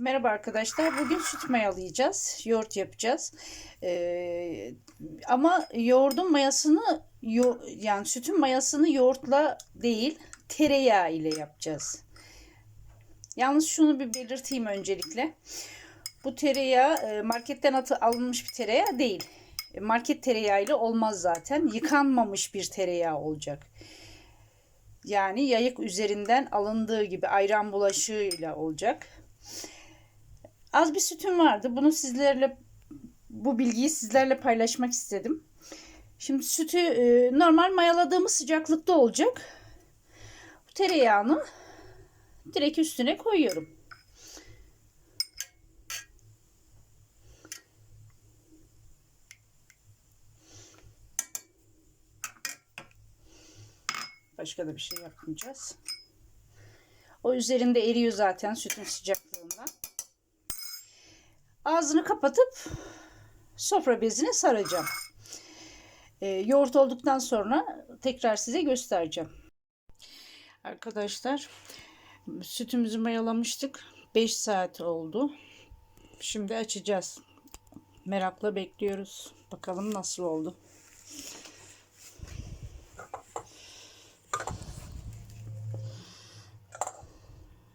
Merhaba arkadaşlar. Bugün süt mayalayacağız. Yoğurt yapacağız. Ee, ama yoğurdun mayasını yo- yani sütün mayasını yoğurtla değil tereyağı ile yapacağız. Yalnız şunu bir belirteyim öncelikle. Bu tereyağı e, marketten atı alınmış bir tereyağı değil. E, Market tereyağı ile olmaz zaten. Yıkanmamış bir tereyağı olacak. Yani yayık üzerinden alındığı gibi ayran bulaşığıyla olacak. Az bir sütüm vardı. Bunu sizlerle bu bilgiyi sizlerle paylaşmak istedim. Şimdi sütü e, normal mayaladığımız sıcaklıkta olacak. Bu tereyağını direkt üstüne koyuyorum. Başka da bir şey yapmayacağız. O üzerinde eriyor zaten sütün sıcaklığından. Ağzını kapatıp sofra bezine saracağım. Ee, yoğurt olduktan sonra tekrar size göstereceğim. Arkadaşlar sütümüzü mayalamıştık. 5 saat oldu. Şimdi açacağız. Merakla bekliyoruz. Bakalım nasıl oldu.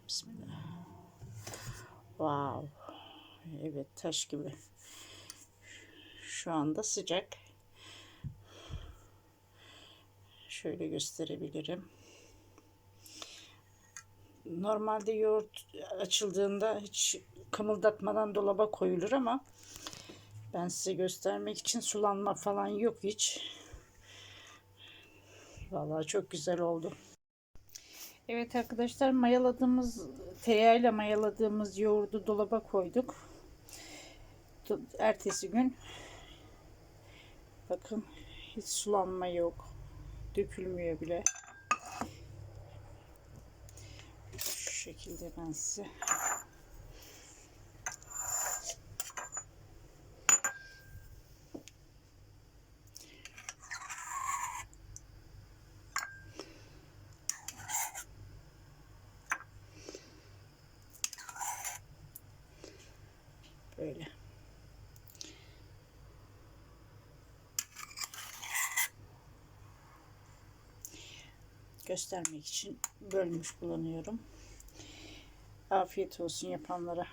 Bismillah. Wow. Evet taş gibi. Şu anda sıcak. Şöyle gösterebilirim. Normalde yoğurt açıldığında hiç kımıldatmadan dolaba koyulur ama ben size göstermek için sulanma falan yok hiç. Vallahi çok güzel oldu. Evet arkadaşlar mayaladığımız tereyağıyla mayaladığımız yoğurdu dolaba koyduk. Ertesi gün bakın hiç sulanma yok. Dökülmüyor bile. Şu şekilde ben size Böyle. Göstermek için bölmüş kullanıyorum. Afiyet olsun yapanlara.